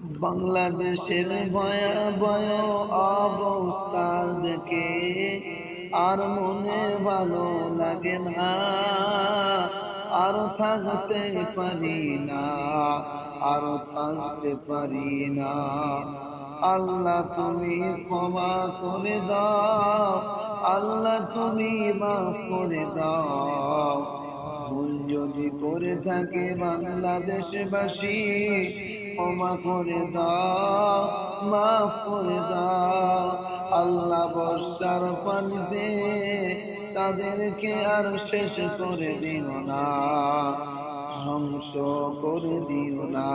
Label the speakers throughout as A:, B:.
A: বাংলাদেশের ভয়াবহ অবস্থা দেখে আর মনে ভালো লাগে না। আর থাকতে পারি না, আর থাকতে পারি না। আল্লাহ তুমি ক্ষমা করে দাও, আল্লাহ তুমি মাফ করে দাও। ভুল যদি করে থাকে বাংলাদেশবাসী ক্ষমা করে দাও, মাফ করে দাও। আল্লাহ বর্ষার পানিতে তাদেরকে আর শেষ করে দিও না, ধ্বংস করে দিও না।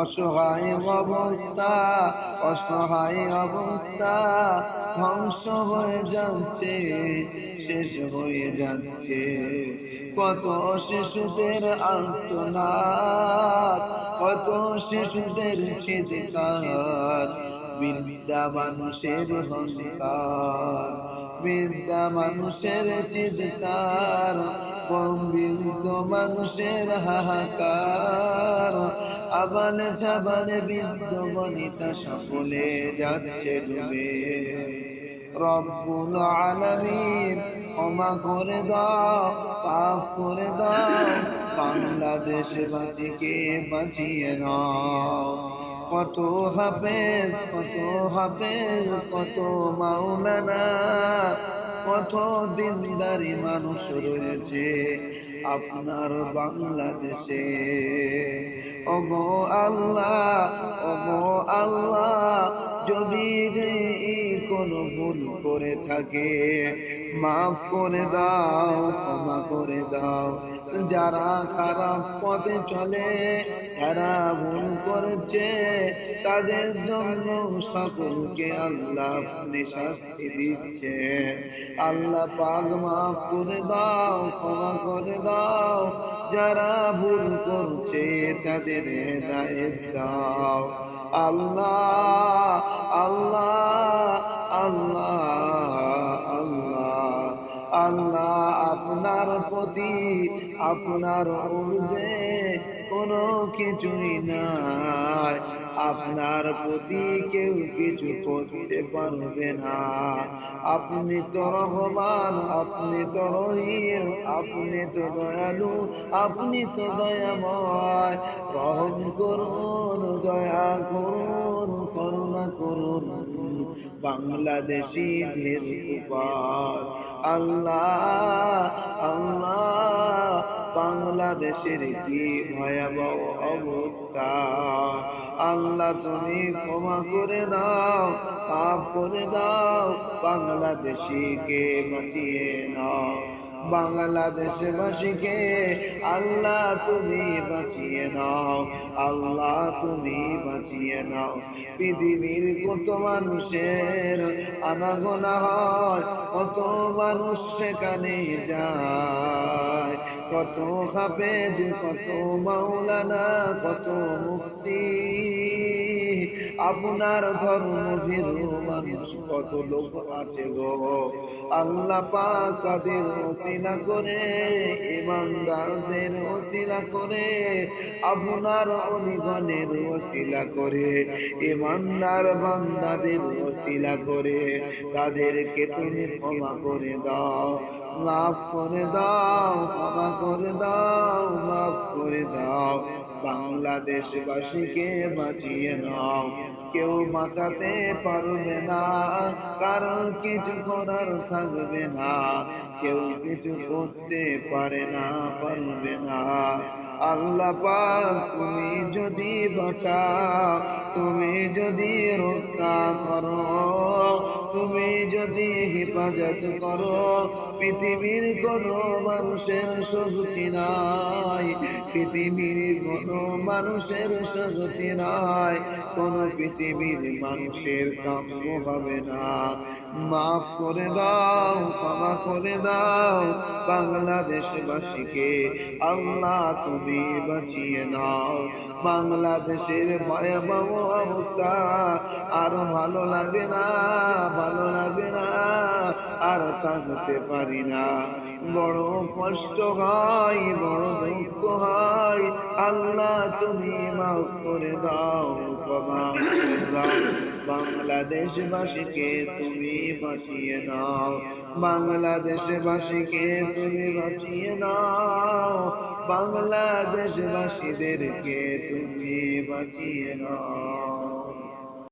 A: অসহায় অবস্থা অসহায় অবস্থা ধ্বংস হয়ে যাচ্ছে, শেষ হয়ে যাচ্ছে। কত শিশুদের আর্তনাদ কত শিশুদের চিৎকার, বিদ্যা মানুষের হংকার, বিদ্যা মানুষের চিৎকার বৃদ্ধ মানুষের হাহাকার। আবালে জাবালে বৃদ্ধ বনিতা সকলে যাচ্ছে ডুবে। রব্বুল আলমীর ক্ষমা করে দাও পাফ করে দাও, বাংলাদেশ বাঁচিকে বাঁচিয়ে নাও। কত হাফেজ কত হাফেজ, কত মাওলানা কত দিনদারি মানুষ রয়েছে আপনার বাংলাদেশে? ওগো আল্লাহ ওগো আল্লাহ, যদি কোনো ভুল করে থাকে মাফ করে দাও, ক্ষমা করে দাও। যারা খারাপ পথে চলে যারা ভুল করেছে। তাদের জন্য সকলকে আল্লাহ আপনি শাস্তি দিচ্ছে। আল্লাহ পাক মাফ করে দাও, ক্ষমা করে দাও। যারা ভুল করছে, তাদের হেদায়েত দাও। আল্লাহ আল্লাহ আপনার ঊর্ধ্বে কোনো কিছুই নাই। আপনার প্রতি কেউ কিছু করতে পারবে না। আপনি তো রহমান, আপনি তো রহিম, আপনি তো দয়ালু, আপনি তো দয়াময়। রহম করুন, দয়া করুন, করুণা করুন। বাংলাদেশিদের উপর আল্লাহ আল্লাহ বাংলাদেশের কি ভয়াবহ অবস্থা। আল্লাহ তুমি ক্ষমা করে দাও, পাপ করে দাও, বাংলাদেশিকে বাঁচিয়ে নাও। বাংলাদেশবাসীকে, আল্লাহ তুমি বাঁচিয়ে নাও, আল্লাহ তুমি বাঁচিয়ে নাও। পৃথিবীর কত মানুষের আনাগোনা হয়, কত মানুষ সেখানে যায়। কত হাফেজ, কত মাওলানা, কত মুফতি আপনার ধর্ম ভীরু মানুষ কত লোক আছে গো? আল্লাহ পাক তাদের ওসিলা করে, ইমানদারদের ওসিলা করে, আপনার অলিগণের ওসিলা করে, ইমানদার বান্দাদের ওসিলা করে। তাদেরকে তুমি ক্ষমা করে দাও, মাফ করে দাও, ক্ষমা করে দাও, মাফ করে দাও। বাংলাদেশবাসীকে বাঁচিয়ে নাও। কেউ বাঁচাতে পারবে না কারণ কিছু করার থাকবে না। কেউ কিছু করতে পারে না, পারবে না। আল্লাহ তুমি যদি বাঁচাও, তুমি যদি রক্ষা করো, তুমি যদি হেফাজত করো, পৃথিবীর কোনো মানুষের শক্তি নাই, পৃথিবীর কোনো মানুষের শক্তি নাই, কোনো পৃথিবীর মানুষের কাম্য হবে না। মাফ করে দাও, ক্ষমা করে দাও। বাংলাদেশবাসীকে আল্লাহ তুমি বাঁচিয়ে নাও। বাংলাদেশের ভয়াবহ অবস্থা আর ভালো লাগে না, ভালো লাগে না, আর থাকতে পারি না। বড় কষ্ট হয়, বড় দুঃখ হয়, আল্লাহ তুমি মাফ করে দাও দাও। বাংলাদেশবাসীকে তুমি বাঁচিয়ে নাও। বাংলাদেশবাসীকে তুমি বাঁচিয়ে নাও। বাংলাদেশবাসীদেরকে তুমি বাঁচিয়ে নাও।